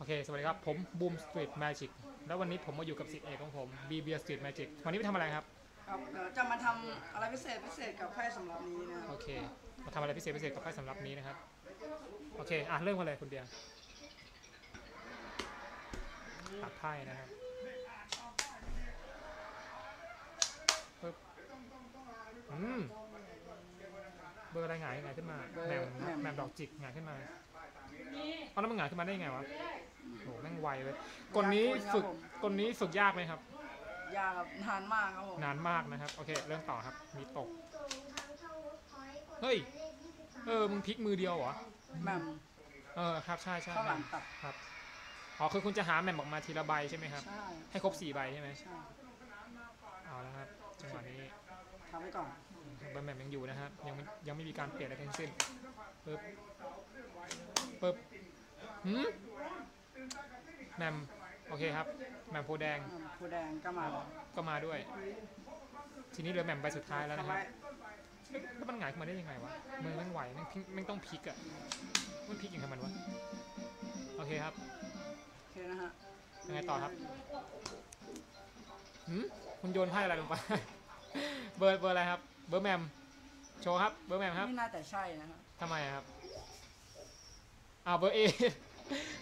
โอเค สวัสดีครับ ผมบูมสตรีทแมจิกแล้ววันนี้ผมมาอยู่กับสิทธิเอกของผมบีเบียสตรีทแมจิกวันนี้ไปทำอะไรครับ ครับเดี๋ยวจะมาทำอะไรพิเศษพิเศษกับไพ่สำหรับนี้นะครับโอเค มาทำอะไรพิเศษพิเศษกับไพ่สำหรับนี้นะครับ โอเค อะ เริ่มกันเลยคุณเดียตัดไพ่นะครับปึ๊บอืม เบอร์อะไรหงายหงายขึ้นมาแหมมแหมมดอกจิกหงายขึ้นมา เอาแล้วมันหงายขึ้นมาได้ยังไงวะโหแม่งไวเลยกลนี้ฝึกกลนี้ฝึกยากไหมครับ ยากครับนานมากครับผมนานมากนะครับ โอเค เริ่มต่อครับ มีตก เฮ้ย เออ มึงพลิกมือเดียวเหรอแหม่มเออ ครับ ใช่ใช่ข้าวหลังตัดครับ อ๋อ คือคุณจะหาแหม่มออกมาทีละใบใช่ไหมครับ ใช่ให้ครบสี่ใบใช่ไหมใช่เอาแล้วครับ จังหวะนี้ทำไว้ก่อนใบแหม่มยังอยู่นะครับ ยังไม่ยังไม่มีการเปลี่ยนอะไรทั้งสิ้นปึ๊บ ปึ๊บหืมแหม่มโอเคครับแหม่มโพธิ์แดงแหม่มผู้แดงก็มาแล้วก็มาด้วย ทีนี้เหลือแหม่มใบสุดท้ายแล้วทำนะครับไว้แล้วมันหงายขึ้นมาได้ยังไงวะมือแม่งไหวแม่งพลิกแม่งต้องพลิกอะมันพลิกอย่างไรมันวะโอเคครับ โอเคนะฮะยังไงต่อครับ หืมคุณโยนไพ่อะไรลงไป เบอร์เบอร์อะไรครับ เบอร์แมมโชว์ครับ เบอร์แมมครับนี่น่าจะใช่นะครับทำไมอะครับ อ้าวเบอร์เอ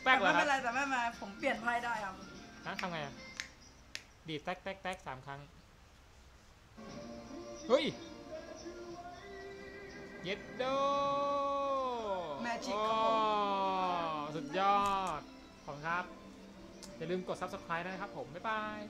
แป๊แต่กเหรไม่อคเป็รับนไรแต่ไม่เป็นไรผมเปลี่ยนไพ่ได้ครับฮะทำไงอะดีดแต๊กแต๊กแต๊กสามครั้ง เฮ้ย เย็ดโด Magic โอ้ครับผมสุดยอด ขอบคุณครับ อย่าลืมกด subscribe นะครับผม บ๊ายบาย